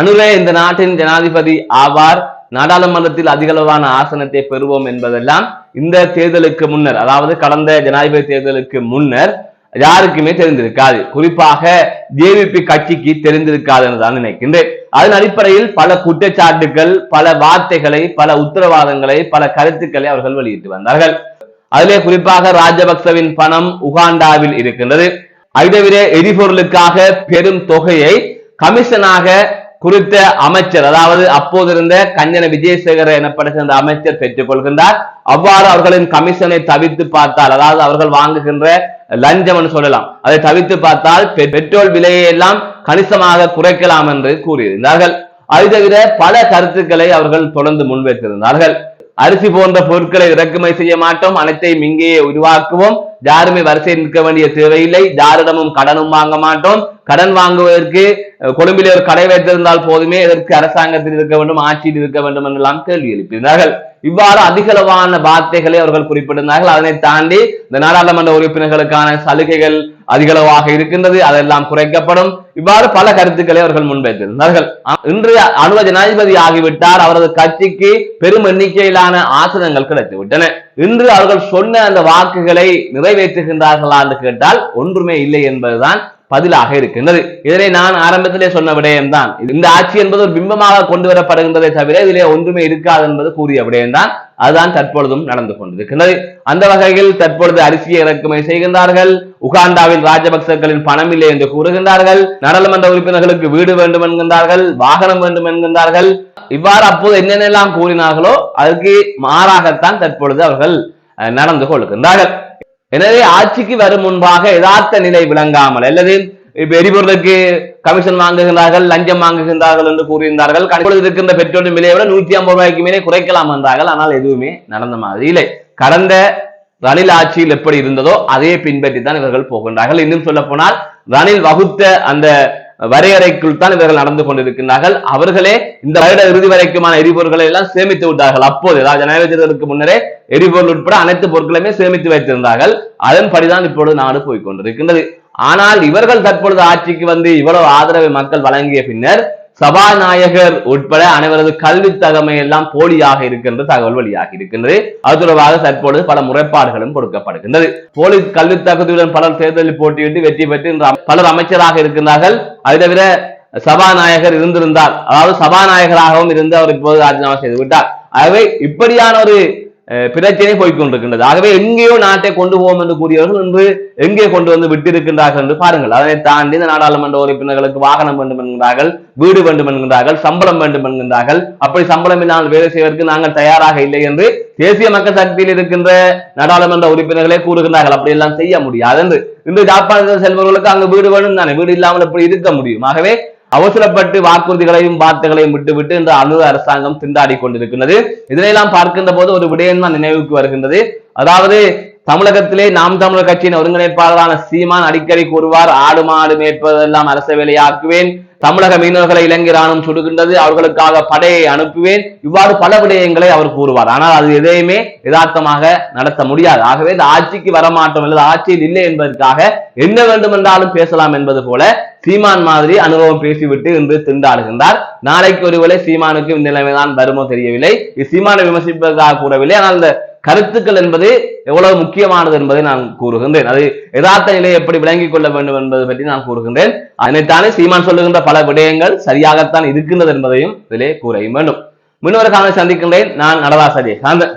அனுரே இந்த நாட்டின் ஜனாதிபதி ஆவார். நாடாளுமன்றத்தில் அதிகளவான ஆசனத்தை பெறுவோம் என்பதெல்லாம் இந்த தேர்தலுக்கு முன்னர் அதாவது கடந்த ஜனாதிபதி தேர்தலுக்கு முன்னர் யாருக்குமே தெரிந்திருக்காது. குறிப்பாக ஜேவிபி கட்சிக்கு தெரிந்திருக்காது என்று தான் நினைக்கின்றேன். அதன் அடிப்படையில் பல குற்றச்சாட்டுகள் பல வார்த்தைகளை பல உத்தரவாதங்களை பல கருத்துக்களை அவர்கள் வெளியிட்டு வந்தார்கள். அதிலே குறிப்பாக ராஜபக்சவின் பணம் உகாண்டாவில் இருக்கின்றது. ஐதவிர எரிபொருளுக்காக பெரும் தொகையை கமிஷனாக குறித்த அமைச்சர் அதாவது அப்போது இருந்த கஞ்சன விஜயசேகர எனப்படுகின்ற அமைச்சர் பெற்றுக் கொள்கின்றார் அவ்வாறு அவர்களின் கமிஷனை தவித்து பார்த்தால் அதாவது அவர்கள் வாங்குகின்ற லஞ்சம் சொல்லலாம் அதை தவித்து பார்த்தால் பெ- பெட்ரோல் விலையை எல்லாம் கணிசமாக குறைக்கலாம் என்று கூறியிருந்தார்கள். அது தவிர பல கருத்துக்களை அவர்கள் தொடர்ந்து முன்வைத்திருந்தார்கள். அரிசி போன்ற பொருட்களை இறக்குமதி செய்ய மாட்டோம். அனைத்தையும் இங்கேயே உருவாக்குவோம். யாருமே வரிசையில் நிற்க வேண்டிய தேவையில்லை. யாரிடமும் கடனும் வாங்க மாட்டோம். கடன் வாங்குவதற்கு அஹ், கொழும்பிலே ஒரு கடை வைத்திருந்தால் போதுமே. இதற்கு அரசாங்கத்தில் இருக்க வேண்டும் ஆட்சியில் இருக்க வேண்டும் என்றெல்லாம் கேள்வி எழுப்பினார்கள். இவ்வாறு அதிகளவான வார்த்தைகளை அவர்கள் குறிப்பிட்டிருந்தார்கள். அதனை தாண்டி இந்த நாடாளுமன்ற உறுப்பினர்களுக்கான சலுகைகள் அதிகளவாக இருக்கின்றது அதெல்லாம் குறைக்கப்படும். இவ்வாறு பல கருத்துக்களை அவர்கள் முன்வைத்திருந்தார்கள். ஆ- இன்று அனுவ ஜனாதிபதி ஆகிவிட்டார் அவரது கட்சிக்கு பெரும் எண்ணிக்கையிலான ஆசனங்கள் கிடைத்து விட்டன இன்று அவர்கள் சொன்ன அந்த வாக்குகளை நிறைவேற்றுகின்றார்களா என்று கேட்டால் ஒன்றுமே இல்லை என்பதுதான் பதிலாக இருக்கின்றது. இதனை நான் ஆரம்பத்திலே சொன்ன விடயம்தான். இந்த ஆட்சி என்பது ஒரு பிம்பமாக கொண்டு வரப்படுகின்றதை தவிர இதிலே ஒன்றுமே இருக்காது என்பது கூறிய விடயம்தான். அதுதான் தற்பொழுதும் நடந்து கொண்டிருக்கின்றது. அந்த வகையில் தற்பொழுது அரிசியை இறக்குமதி செய்கின்றார்கள். உகாண்டாவில் ராஜபக்சர்களின் பணம் இல்லை என்று கூறுகின்றார்கள். நாடாளுமன்ற உறுப்பினர்களுக்கு வீடு வேண்டும் என்கின்றார்கள். வாகனம் வேண்டும் என்கின்றார்கள். இவ்வாறு அப்போது என்னென்னலாம் கூறினார்களோ அதற்கு மாறாகத்தான் தற்பொழுது அவர்கள் அஹ், நடந்து கொள்கின்றார்கள். எனவே ஆட்சிக்கு வரும் முன்பாக யதார்த்த நிலை விளங்காமல் அல்லது இப்ப எரிபொருளுக்கு கமிஷன் வாங்குகின்றார்கள் லஞ்சம் வாங்குகின்றார்கள் என்று கூறியிருந்தார்கள். இப்பொழுது இருக்கின்ற பெட்ரோலின் விலையை விட நூற்றி ஐம்பது ரூபாய்க்கு மேலே குறைக்கலாம் என்றார்கள். ஆனால் எதுவுமே நடந்த மாதிரி இல்லை. கடந்த ரணில் ஆட்சியில் எப்படி இருந்ததோ அதையே பின்பற்றி தான் இவர்கள் போகின்றார்கள். இன்னும் சொல்ல போனால் ரணில் வகுத்த அந்த வரையறைக்குள் தான் இவர்கள் நடந்து கொண்டிருக்கின்றார்கள் அவர்களே இந்த வருட இறுதி வரைக்குமான எரிபொருட்களை எல்லாம் சேமித்து விட்டார்கள். அப்போது அதாவது ஜனநாயக தேர்தலுக்கு முன்னரே எரிபொருள் உட்பட அனைத்து பொருட்களையுமே சேமித்து வைத்திருந்தார்கள். அதன்படிதான் இப்பொழுது நாடு போய்கொண்டிருக்கின்றது ஆனால் இவர்கள் தற்பொழுது ஆட்சிக்கு வந்து இவ்வளவு ஆதரவை மக்கள் வழங்கிய பின்னர் சபாநாயகர் உட்பட அனைவரது கல்வி தகமை எல்லாம் போலியாக இருக்கின்ற தகவல் வெளியாகி இருக்கின்றது. அது தொடர்பாக தற்பொழுது பல முறைப்பாடுகளும் கொடுக்கப்படுகின்றது. போலி கல்வி தகுதியுடன் பலர் தேர்தலில் போட்டியிட்டு வெற்றி பெற்று பலர் அமைச்சராக இருக்கின்றார்கள். அது தவிர சபாநாயகர் இருந்திருந்தார். அதாவது சபாநாயகராகவும் இருந்து அவர் இப்போது ராஜினாமா செய்து விட்டார். ஆகவே இப்படியான ஒரு பிரச்சனை போய்கொண்டிருக்கின்றது ஆகவே எங்கேயோ நாட்டை கொண்டு போவோம் என்று கூறியவர்கள் இன்று எங்கே கொண்டு வந்து விட்டிருக்கின்றார்கள் என்று பாருங்கள். அதனை தாண்டி இந்த நாடாளுமன்ற உறுப்பினர்களுக்கு வாகனம் வேண்டும் என்கிறார்கள் வீடு வேண்டும் என்கிறார்கள் சம்பளம் வேண்டும் என்கின்றார்கள் அப்படி சம்பளம் இல்லாமல் வேலை செய்வதற்கு நாங்கள் தயாராக இல்லை என்று தேசிய மக்கள் சக்தியில் இருக்கின்ற நாடாளுமன்ற உறுப்பினர்களே கூறுகின்றார்கள். அப்படி எல்லாம் செய்ய முடியாது என்று. இன்று ஜாப்பானத்தில் செல்பவர்களுக்கு அங்கு வீடு வேணும் தானே வீடு இல்லாமல் எப்படி இருக்க முடியும்? ஆகவே அவசரப்பட்டு வாக்குறுதிகளையும் வார்த்தைகளையும் விட்டுவிட்டு இந்த அணு அரசாங்கம் திண்டாடி கொண்டிருக்கின்றது இதனையெல்லாம் பார்க்கின்ற போது ஒரு விடயம் தான் நினைவுக்கு வருகின்றது. அதாவது தமிழகத்திலே நாம் தமிழர் கட்சியின் ஒருங்கிணைப்பாளரான சீமான் அடிக்கடி கூறுவார் ஆடு மாடு மேற்பதெல்லாம் அரச வேலையாக்குவேன். தமிழக மீனவர்களை இலங்கை ராணுவம் சுடுகின்றது. அவர்களுக்காக படையை அனுப்புவேன். இவ்வாறு பல விடயங்களை அவர் கூறுவார். ஆனால் அது எதையுமே யதார்த்தமாக நடத்த முடியாது. ஆகவே இந்த ஆட்சிக்கு வரமாட்டோம் அல்லது ஆட்சியில் இல்லை என்பதற்காக என்ன வேண்டும் என்றாலும் பேசலாம் என்பது போல சீமான் மாதிரி அனுபவம் பேசிவிட்டு இன்று திண்டாடுகின்றார். நாளைக்கு ஒருவேளை சீமானுக்கு இந்த நிலைமைதான் வருமோ தெரியவில்லை. இது சீமானை விமர்சிப்பதற்காக கூறவில்லை. ஆனால் இந்த கருத்துக்கள் என்பது எவ்வளவு முக்கியமானது என்பதை நான் கூறுகின்றேன். அது யதார்த்த நிலையை எப்படி விளங்கிக் கொள்ள வேண்டும் என்பதை பற்றி நான் கூறுகின்றேன். அதனைத்தானே சீமான் சொல்லுகின்ற பல விடயங்கள் சரியாகத்தான் இருக்கின்றது என்பதையும் இதிலே கூறையும் வேண்டும். முன்னொரு காலம் சந்திக்கின்றேன். நான் நடராசரி சாந்தன்